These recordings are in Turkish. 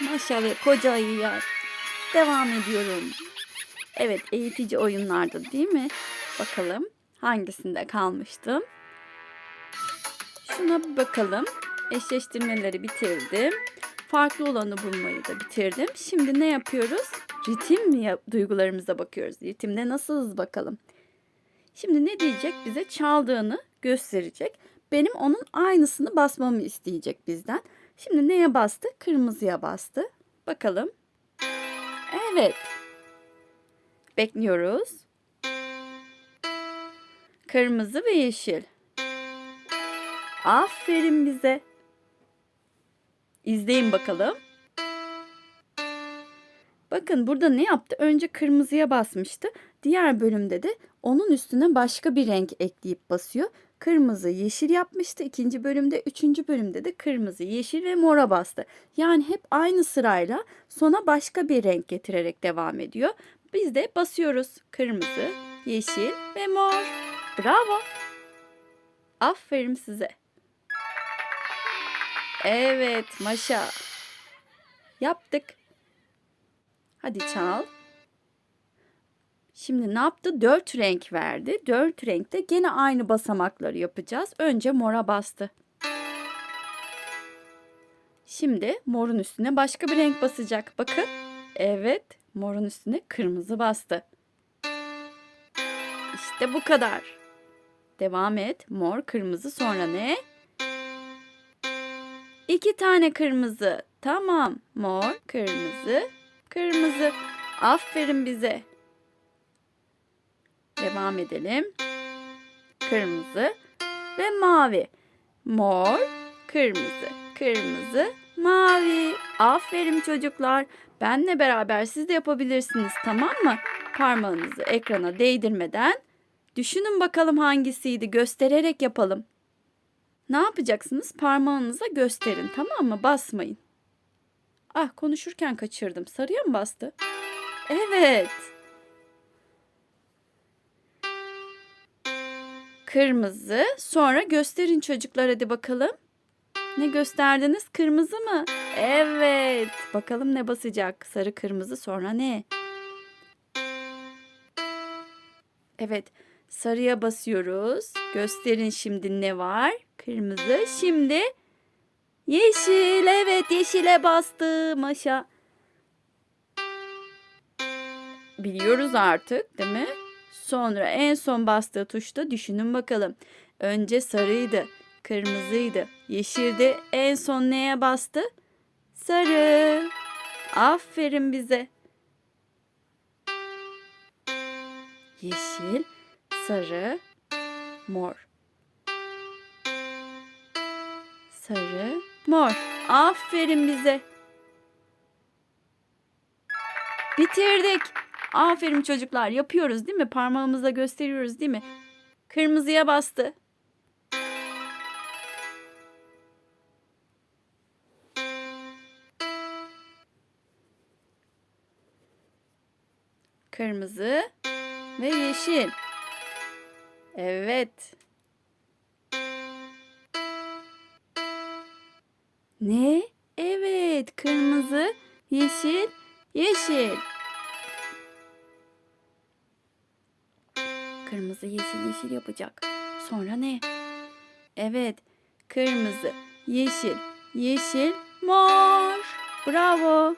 Maşallah koca ayıya. Devam ediyorum. Evet eğitici oyunlarda değil mi? Bakalım hangisinde kalmıştım. Şuna bir bakalım. Eşleştirmeleri bitirdim. Farklı olanı bulmayı da bitirdim. Şimdi ne yapıyoruz? Ritim duygularımıza bakıyoruz. Ritimde nasılız bakalım. Şimdi ne diyecek? Bize çaldığını gösterecek. Benim onun aynısını basmamı isteyecek bizden. Şimdi neye bastı? Kırmızıya bastı. Bakalım. Evet. Bekliyoruz. Kırmızı ve yeşil. Aferin bize. İzleyin bakalım. Bakın burada ne yaptı? Önce kırmızıya basmıştı. Diğer bölümde de onun üstüne başka bir renk ekleyip basıyor. Kırmızı, yeşil yapmıştı. İkinci bölümde, üçüncü bölümde de kırmızı, yeşil ve mora bastı. Yani hep aynı sırayla sona başka bir renk getirerek devam ediyor. Biz de basıyoruz. Kırmızı, yeşil ve mor. Bravo. Aferin size. Evet, Maşa. Yaptık. Hadi çal. Şimdi ne yaptı? Dört renk verdi. Dört renkte gene aynı basamakları yapacağız. Önce mora bastı. Şimdi morun üstüne başka bir renk basacak. Bakın. Evet, morun üstüne kırmızı bastı. İşte bu kadar. Devam et. Mor, kırmızı sonra ne? İki tane kırmızı. Tamam. Mor, kırmızı, kırmızı. Aferin bize. Devam edelim. Kırmızı ve mavi. Mor, kırmızı, kırmızı, mavi. Aferin çocuklar. Benle beraber siz de yapabilirsiniz tamam mı? Parmağınızı ekrana değdirmeden düşünün bakalım hangisiydi göstererek yapalım. Ne yapacaksınız? Parmağınıza gösterin tamam mı? Basmayın. Ah konuşurken kaçırdım. Sarıya mı bastı? Evet. Kırmızı. Sonra gösterin çocuklar hadi bakalım. Ne gösterdiniz? Kırmızı mı? Evet. Bakalım ne basacak? Sarı kırmızı sonra ne? Evet. Sarıya basıyoruz. Gösterin şimdi ne var? Kırmızı. Şimdi yeşil. Evet yeşile bastı Maşa. Biliyoruz artık değil mi? Sonra en son bastığı tuşta düşünün bakalım. Önce sarıydı, kırmızıydı, yeşildi. En son neye bastı? Sarı. Aferin bize. Yeşil, sarı, mor. Sarı, mor. Aferin bize. Bitirdik. Aferin çocuklar. Yapıyoruz değil mi? Parmağımızla gösteriyoruz değil mi? Kırmızıya bastı. Kırmızı ve yeşil. Evet. Ne? Evet, kırmızı, yeşil, yeşil. Kırmızı, yeşil, yeşil yapacak. Sonra ne? Evet, kırmızı, yeşil, yeşil, mor. Bravo.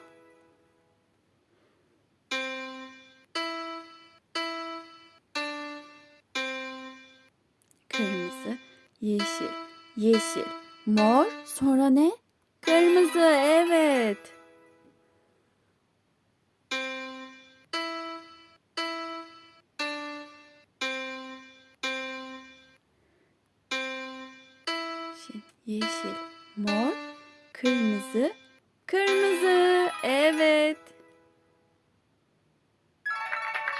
Kırmızı, yeşil, yeşil, mor. Sonra ne? Kırmızı, evet. Yeşil, mor, kırmızı, kırmızı. Evet.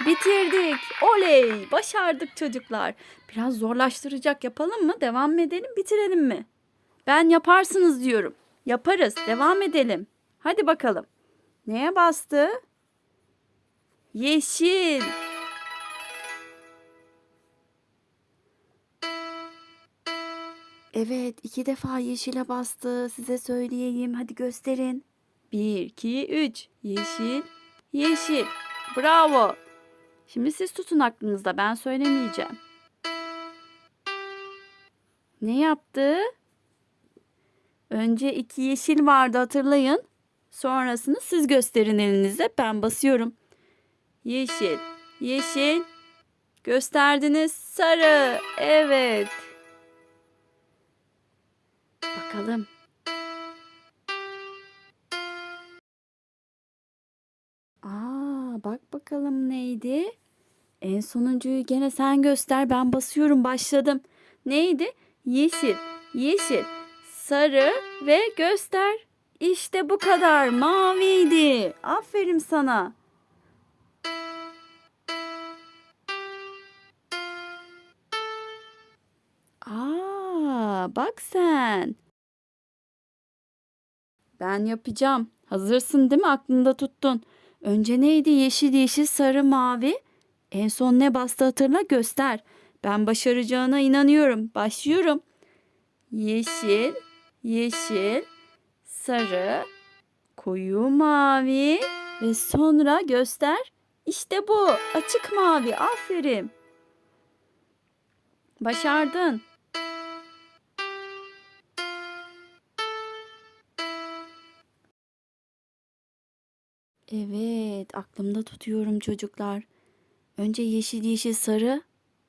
Bitirdik. Oley! Başardık çocuklar. Biraz zorlaştıracak yapalım mı? Devam mı edelim, bitirelim mi? Ben yaparsınız diyorum. Yaparız. Devam edelim. Hadi bakalım. Neye bastı? Yeşil. Evet, iki defa yeşile bastı. Size söyleyeyim. Hadi gösterin. 1, 2, 3. Yeşil, yeşil. Bravo. Şimdi siz tutun aklınızda ben söylemeyeceğim. Ne yaptı? Önce iki yeşil vardı hatırlayın. Sonrasını siz gösterin elinizle. Ben basıyorum. Yeşil, yeşil. Gösterdiniz. Sarı. Evet. Bakalım. Aa, bak bakalım neydi? En sonuncuyu gene sen göster. Ben basıyorum. Başladım. Neydi? Yeşil, yeşil, sarı ve göster. İşte bu kadar. Maviydi. Aferin sana. Aa, bak sen. Ben yapacağım. Hazırsın değil mi? Aklında tuttun. Önce neydi? Yeşil, yeşil, sarı, mavi. En son ne bastı hatırla göster. Ben başaracağına inanıyorum. Başlıyorum. Yeşil, yeşil, sarı, koyu mavi ve sonra göster. İşte bu. Açık mavi. Aferin. Başardın. Evet, aklımda tutuyorum çocuklar. Önce yeşil yeşil sarı,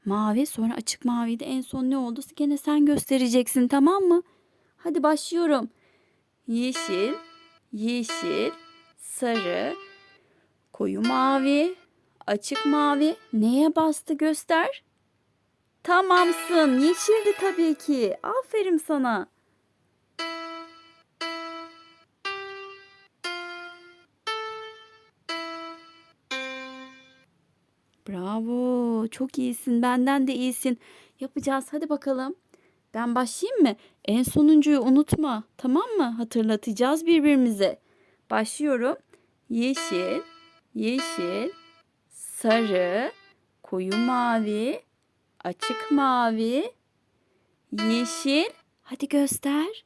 mavi sonra açık maviydi. En son ne oldu? Gene sen göstereceksin tamam mı? Hadi başlıyorum. Yeşil, yeşil, sarı, koyu mavi, açık mavi. Neye bastı göster. Tamamsın. Yeşildi tabii ki. Aferin sana. Bravo. Çok iyisin. Benden de iyisin. Yapacağız. Hadi bakalım. Ben başlayayım mı? En sonuncuyu unutma. Tamam mı? Hatırlatacağız birbirimize. Başlıyorum. Yeşil, yeşil, sarı, koyu mavi, açık mavi, yeşil. Hadi göster.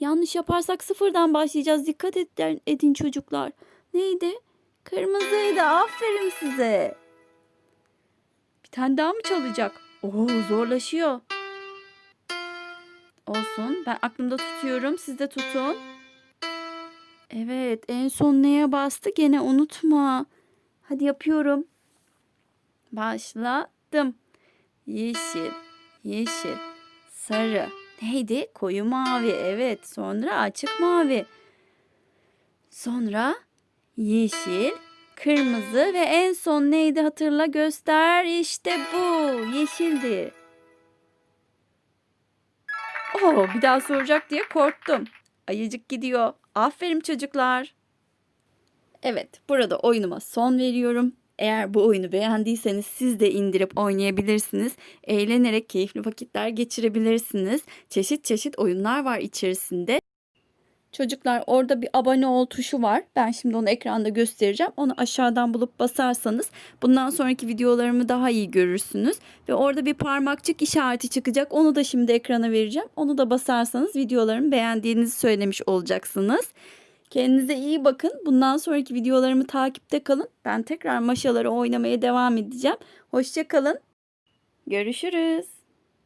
Yanlış yaparsak sıfırdan başlayacağız. Dikkat edin, çocuklar. Neydi? Kırmızıydı. Aferin size. Bir tane daha mı çalacak? Oo zorlaşıyor. Olsun. Ben aklımda tutuyorum. Siz de tutun. Evet. En son neye bastı? Gene unutma. Hadi yapıyorum. Başladım. Yeşil, yeşil, sarı. Neydi? Koyu mavi. Evet. Sonra açık mavi. Sonra yeşil, kırmızı ve en son neydi hatırla göster. İşte bu. Yeşildi. Oo, bir daha soracak diye korktum. Ayıcık gidiyor. Aferin çocuklar. Evet, burada oyunuma son veriyorum. Eğer bu oyunu beğendiyseniz siz de indirip oynayabilirsiniz. Eğlenerek keyifli vakitler geçirebilirsiniz. Çeşit çeşit oyunlar var içerisinde. Çocuklar orada bir abone ol tuşu var. Ben şimdi onu ekranda göstereceğim. Onu aşağıdan bulup basarsanız bundan sonraki videolarımı daha iyi görürsünüz. Ve orada bir parmakçık işareti çıkacak. Onu da şimdi ekrana vereceğim. Onu da basarsanız videolarımı beğendiğinizi söylemiş olacaksınız. Kendinize iyi bakın. Bundan sonraki videolarımı takipte kalın. Ben tekrar maşaları oynamaya devam edeceğim. Hoşçakalın. Görüşürüz.